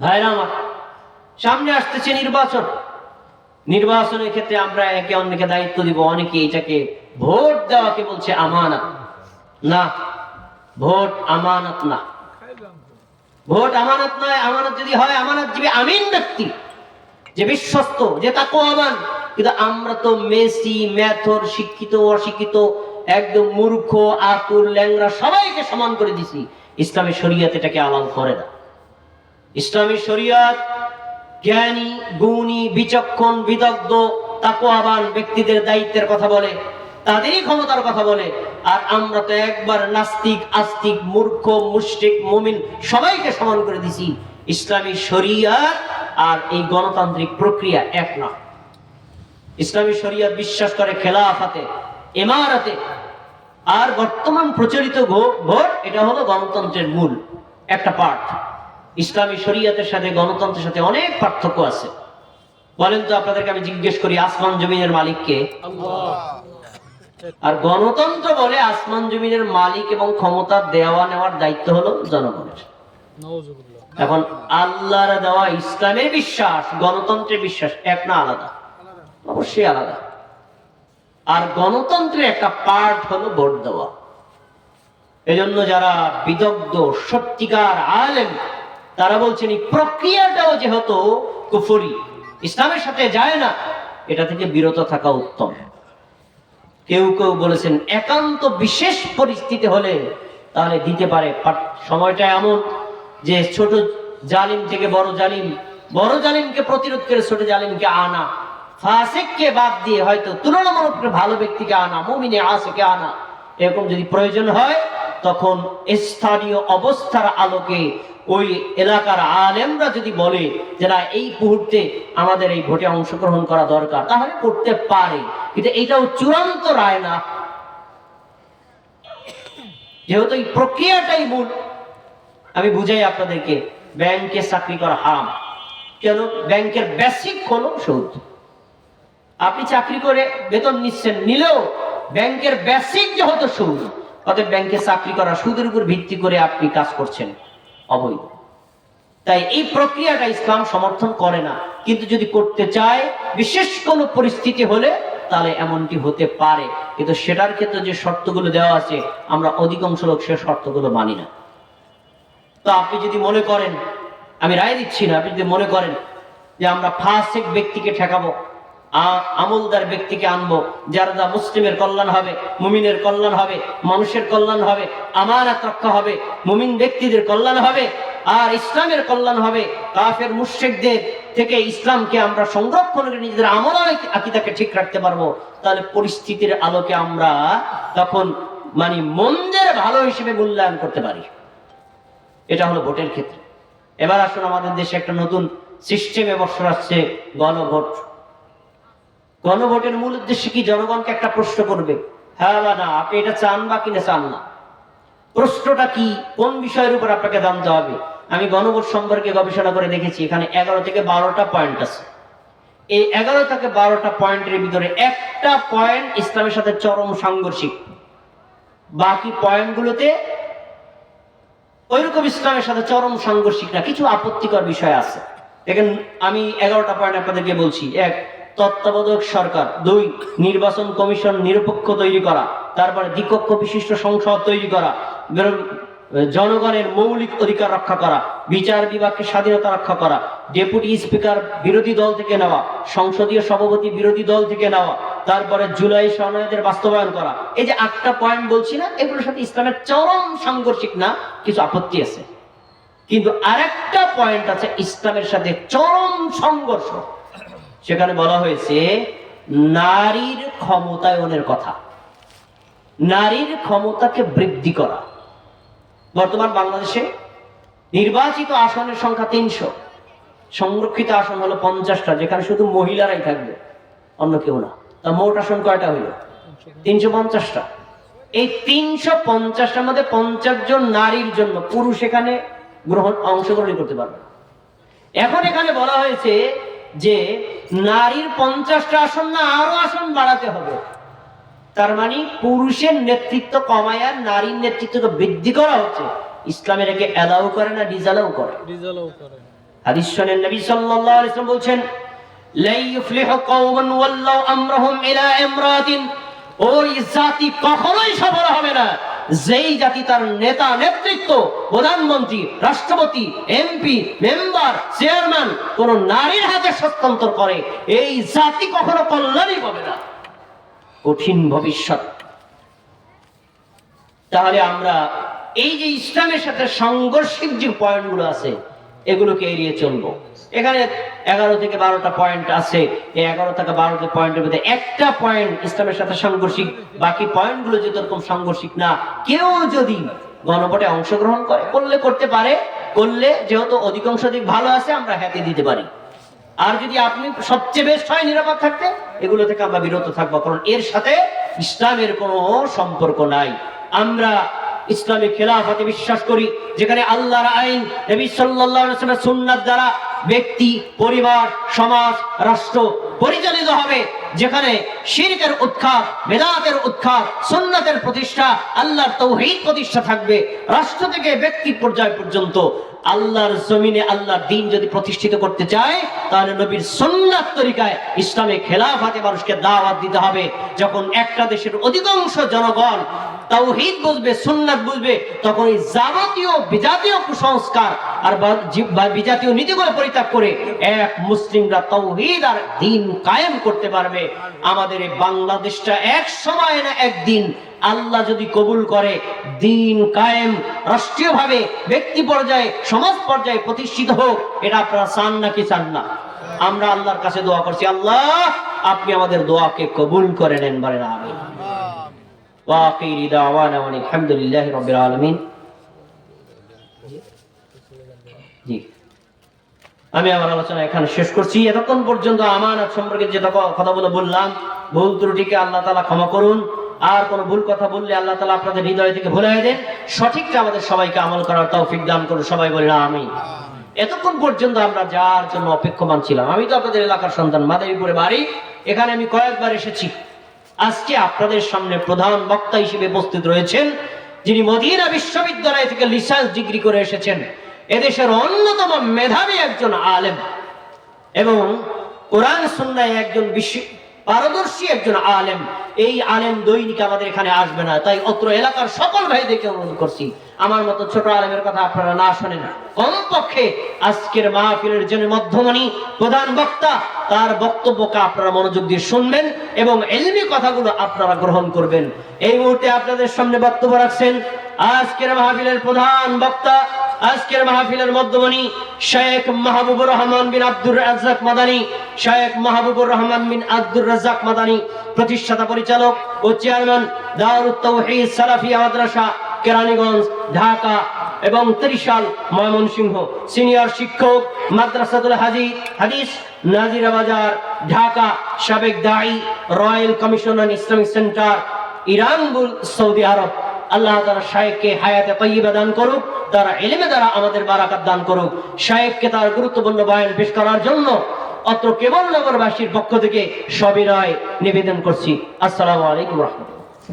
ভাইরা আমার, সামনে আসতেছে নির্বাচন। নির্বাচনের ক্ষেত্রে আমরা একে অন্যকে দায়িত্ব দিব, অনেকে এটাকে ভোট দেওয়াকে বলছে আমানত। না, ভোট আমানত না। ভোট আমানত নয়, আমানত যদি হয়, আমানত দিবে আমিন ব্যক্তি। যে বিশ্বস্ত, যে তাকওয়াবান। কিন্তু আমরা তো মেসি, ম্যাথর, শিক্ষিত, অশিক্ষিত, একদম মূর্খ, আতুর ল্যাংরা সবাইকে সমান করে দিছি। ইসলামী শরীয়ত এটাকে আলাল করে না। ইসলামী শরীয়ত, জ্ঞানী, গুণী, বিচক্ষণ, বিদগ্ধ, তাকওয়াবান ব্যক্তিদের দায়িত্বের কথা বলে, তাদেরই ক্ষমতার কথা বলে। আর আমরা তো একবার নাস্তিক, আস্তিক, মূর্খ, মুশরিক, মুমিন সবাইকে সমান করে দিছি। ইসলামী শরিয়াত আর এই গণতান্ত্রিক প্রক্রিয়া এক না। ইসলামী শরিয়াত বিশ্বাস করে খেলাফাতে, ইমারাতে। আর বর্তমান প্রচলিত ভোট এটা হলো গণতন্ত্রের মূল, একটা পার্ট ইসলামী শরিয়াতের সাথে গণতন্ত্রের সাথে অনেক পার্থক্য আছে। বলেন তো আপনাদেরকে আমি জিজ্ঞেস করি আসমান জমিনের মালিককে? আর গণতন্ত্র বলে আসমান জমিনের মালিক এবং ক্ষমতা দেওয়া নেওয়ার দায়িত্ব হলো জনগণের। এখন আল্লাহর দেওয়া ইসলামের বিশ্বাস গণতন্ত্রের বিশ্বাস এক না আলাদা? অবশ্যই আলাদা। আর গণতন্ত্রের একটা পার্ট হলো ভোট দেওয়া। এজন্য যারা বিদগ্ধ সত্যিকার আলেম তারা বলছেন, এই প্রক্রিয়াটাও যেহেতু কুফরি, ইসলামের সাথে যায় না, এটা থেকে বিরত থাকা উত্তম। কেউ কেউ বলেছেন, একান্ত বিশেষ পরিস্থিতি হলে তাহলে দিতে পারে সময়টা এমন যে ছোট জালিম থেকে বড় জালিম, বড় জালিমকে প্রতিরোধ করে ছোট জালিমকে আনা, ফাসেককে বাদ দিয়ে হয়তো তুলনামূলক ভালো ব্যক্তিকে আনা, মুমিনে আসেকে আনা, এরকম যদি প্রয়োজন হয়, তখন স্থানীয় অবস্থার আলোকে ওই এলাকার আলেমরা যদি বলে যে না, এই মুহূর্তে আমাদের এই ভোটে অংশগ্রহণ করা দরকার, তাহলে করতে পারে। কিন্তু এটাও চূড়ান্ত রায় না। যেহেতু এই প্রক্রিয়াটাই মূল, আমি বুঝাই আপনাদেরকে, ব্যাংকে চাকরি করা হারাম। কেন? ব্যাংকের বেসিক হলো সুদ। আপনি চাকরি করে বেতন নিচ্ছেন, নিলেও ব্যাংকের বেসিক যেহেতু সুদ, অতএব ব্যাংকে চাকরি করা সুদের উপর ভিত্তি করে আপনি কাজ করছেন। অবৈধ। তাই এই প্রক্রিয়াটা ইসলাম সমর্থন করে না। কিন্তু যদি করতে চায়, বিশেষ কোনো পরিস্থিতি হলে তাহলে এমনটি হতে পারে। কিন্তু সেটার ক্ষেত্রে যে শর্তগুলো দেওয়া আছে, আমরা অধিকাংশ লোক সে শর্তগুলো মানি না। তো আপনি যদি মনে করেন, আমি রায় দিচ্ছি না, আপনি যদি মনে করেন যে আমরা ফাসেক ব্যক্তিকে ঠেকাবো আমলদার ব্যক্তিকে আনব, যার দ্বারা মুসলিমের কল্যাণ হবে, মুমিনের কল্যাণ হবে, মানুষের কল্যাণ হবে, আমানত রক্ষা হবে, মুমিন ব্যক্তিদের কল্যাণ হবে, আর ইসলামের কল্যাণ হবে, কাফের মুশ্রিকদের থেকে ইসলামকে আমরা সংরক্ষণ করে নিজেদের আমল আকিদাকে ঠিক রাখতে পারব। তাহলে পরিস্থিতির আলোকে আমরা তখন মানে মন্দের ভালো হিসেবে মূল্যায়ন করতে পারি। এটা হলো ভোটের ক্ষেত্রে। এবার আসুন আমাদের দেশে একটা নতুন সিস্টেমে বছর আসছে গণভোট। গণভোটের মূল উদ্দেশ্য কি? জনগণকে একটা প্রশ্ন করবে। হ্যাঁ না? আপনি এটা চান বা কিনা চান না? প্রশ্নটা কি? কোন বিষয়ের উপর আপনাকে জানতে হবে? আমি গণভোট সম্পর্কে গবেষণা করে দেখেছি, এখানে এগারো থেকে বারোটা পয়েন্ট আছে। এই এগারো থেকে বারোটা পয়েন্টের ভিতরে একটা পয়েন্ট ইসলামের সাথে চরম সাংঘর্ষিক। বাকি পয়েন্টগুলোতে ওইরকম ইসলামের সাথে চরম সাংঘর্ষিক না, কিছু আপত্তিকর বিষয় আছে। দেখেন, আমি এগারোটা পয়েন্ট আপনাদেরকে বলছি। এক তত্ত্বাবধায়ক সরকার। দুই, নির্বাচন কমিশন নিরপেক্ষ তৈরি করা। তারপরে দ্বিকক্ষ বিশিষ্ট সংসদ তৈরি করা। জনগণের মৌলিক অধিকার রক্ষা করা। বিচার বিভাগকে স্বাধীনতা রক্ষা করা। ডেপুটি স্পিকার বিরোধী দল থেকে নেওয়া। সংসদীয় সভাপতি বিরোধী দল থেকে নেওয়া। তারপরে জুলাই সনদের বাস্তবায়ন করা। এই যে আটটা পয়েন্ট বলছি না, এগুলোর সাথে ইসলামের চরম সাংঘর্ষিক না, কিছু আপত্তি আছে। কিন্তু আরেকটা পয়েন্ট আছে ইসলামের সাথে চরম সংঘর্ষ। সেখানে বলা হয়েছে, নারীর ক্ষমতায়নের কথা। নারীর ক্ষমতাকে বৃদ্ধি করা। বর্তমান বাংলাদেশে নির্বাচিত আসনের সংখ্যা তিনশো। সংরক্ষিত আসন হলো পঞ্চাশটা, যেখানে শুধু মহিলারাই থাকবে, অন্য কেউ না। তা মোট আসন কয়টা হইল তিনশো পঞ্চাশটা। এই তিনশো পঞ্চাশটার মধ্যে পঞ্চাশ জন নারীর জন্য পুরুষ এখানে গ্রহণ, অংশগ্রহণ করতে পারবে। এখন এখানে বলা হয়েছে যে নারীর পঞ্চাশটা আসন না আরও আসন বাড়াতে হবে। তার মানে পুরুষের নেতৃত্ব কমায় আর নারীর নেতৃত্বকে বৃদ্ধি করা হচ্ছে। ইসলামের একে অ্যালাউ করে না ডিজালাও করে। হাদিস শোনেন নবী সাল্লাল্লাহু আলাইহি ওয়াসাল্লাম বলছেন লা ইউফলিহু কওমান ওয়াল্লাউ আমরাহুম ইলা ইমরাতিন। ওই জাতি কখনোই সফল হবে না। যেই জাতি তার নেতা, নেতৃত্ব, প্রধানমন্ত্রী, রাষ্ট্রপতি, এমপি, মেম্বার, চেয়ারম্যান, কোন নারীর হাতে হস্তান্তর করে, এই জাতি কখনো কল্যাণই পাবে না। কঠিন ভবিষ্যৎ। তাহলে আমরা এই যে ইসলামের সাথে সাংঘর্ষিক যে পয়েন্টগুলো আছে, এগুলোকে এড়িয়ে চলবো। এখানে এগারো থেকে বারোটা পয়েন্ট আছে। এই এগারো থেকে বারোটা পয়েন্টের মধ্যে একটা পয়েন্ট ইসলামের সাথে সাংঘর্ষিক, বাকি পয়েন্টগুলো যদি এরকম সাংঘর্ষিক না, কেউ যদি গণভোটে অংশগ্রহণ করে, করলে করতে পারে, করলে যেহেতু অধিকাংশ দিক ভালো আছে, আমরা হ্যাতে দিতে পারি। আর যদি আপনি সবচেয়ে বেস্ট হয় নিরাপদ থাকতে, এগুলো থেকে আমরা বিরত থাকব, কারণ এর সাথে ইসলামের কোনো সম্পর্ক নাই। আমরা ইসলামী খেলাফতে বিশ্বাস করি, যেখানে আল্লাহর আইন, নবী ওয়াসাল্লামের সুন্নাত দ্বারা ব্যক্তি পরিবার সমাজ রাষ্ট্র পরিচালিত হবে। যেখানে শিরকের উৎখাত, বেদাতের উৎখাত, সুন্নাতের প্রতিষ্ঠা, আল্লাহর তৌহিদ প্রতিষ্ঠা থাকবে। রাষ্ট্র থেকে ব্যক্তি পর্যায় পর্যন্ত আল্লাহর জমিনে আল্লাহর দিন যদি প্রতিষ্ঠিত করতে চায়, তাহলে নবীর সুন্নাত তরিকায় ইসলামে খেলাফাতে মানুষকে দাওয়াত দিতে হবে। যখন একটা দেশের অধিকাংশ জনগণ তাওহীদ বুঝবে, সুন্নাত বুঝবে, তখন এই যাবতীয় বিজাতীয় কুসংস্কার আর বিজাতীয় নীতিগুলো পরিত্যাগ করে এক মুসলিমরা তাওহীদ আর দিন কায়েম করতে পারবে। আমাদের বাংলাদেশটা এক সময় না একদিন আল্লাহ যদি কবুল করে, দিন কায়েম, রাষ্ট্রীয়ভাবে ব্যক্তি পর্যায়ে, সমাজ পর্যায়ে প্রতিষ্ঠিত হোক, এটা আপনারা চান নাকি চান না? আমরা আল্লাহর কাছে দোয়া করছি, আল্লাহ, আপনি আমাদের দোয়াকে কবুল করে নেন বলেন আমি ওয়াকির দাওয়ানা আলহামদুলিল্লাহি রাব্বিল আলামিন। আমি আমার আলোচনা এখানে শেষ করছি। এতক্ষণ পর্যন্ত আমানত সম্পর্কে যে কথাগুলো বললাম, ভুল ত্রুটিকে আল্লাহ তালা ক্ষমা করুন। আর কোন ভুল কথা বললে আল্লাহ তালা আপনাদের হৃদয় থেকে ভুলাই দেন। সঠিকটা আমাদের সবাইকে আমল করার তৌফিক দান করুন। সবাই বলি আমি এতক্ষণ পর্যন্ত আমরা যার জন্য অপেক্ষমান ছিলাম, আমি তো আপনাদের এলাকার সন্তান, মাদারীপুরে বাড়ি। এখানে আমি কয়েকবার এসেছি। আজকে আপনাদের সামনে প্রধান বক্তা হিসেবে উপস্থিত রয়েছেন, যিনি মদিনা বিশ্ববিদ্যালয় থেকে রিসার্চ ডিগ্রি করে এসেছেন। এদেশের অন্যতম মেধাবী একজন আলেম এবং কোরআন সুন্নায় একজন বিশ্ব পারদর্শী একজন আলেম। এই আলেম দৈনিক আমাদের এখানে আসবে না, তাই অত্র এলাকার সকল ভাইদেরকে অনুরোধ করছি। আমার মতো ছোট আলেমের কথা আপনারা না শোনেন। কমপক্ষে আজকের মাহফিলের জন্য মধ্যমণি প্রধান বক্তা, তার বক্তব্যকে আপনারা মনোযোগ দিয়ে শুনবেন এবং এলমি কথাগুলো আপনারা গ্রহণ করবেন। এই মুহূর্তে আপনাদের সামনে বক্তব্য রাখছেন আজকের মাহফিলের প্রধান বক্তা আজকের মাহফিলের মধ্যমণি শেখ মাহবুবুর রহমান বিন আব্দুর রাজ্জাক মাদানী, শেখ মাহবুবুর রহমান বিন আব্দুর রাজ্জাক মাদানী, প্রতিষ্ঠাতা পরিচালক ও চেয়ারম্যান দারুত তৌহিদ সালাফিয়া মাদ্রাসা, কেরানীগঞ্জ, ঢাকা এবং ত্রিশাল ময়মনসিংহ। সিনিয়র শিক্ষক মাদ্রাসাতুল হাজি, হাদিস নাজিরা বাজার, ঢাকা, সাবেক দায়ী royal commission on Islamic center, ইরানবুল Saudi আরব। আল্লাহ তারা সাহেবকে হায়াতে তৈবা দান করুক, তারা এলেমে দ্বারা আমাদের বারাকাত দান করুক। সাহেবকে তার গুরুত্বপূর্ণ বয়ান পেশ করার জন্য অত্র কেবল নগরবাসীর পক্ষ থেকে সবিনয় নিবেদন করছি। আসসালামু আলাইকুম রহমতুল্লাহ।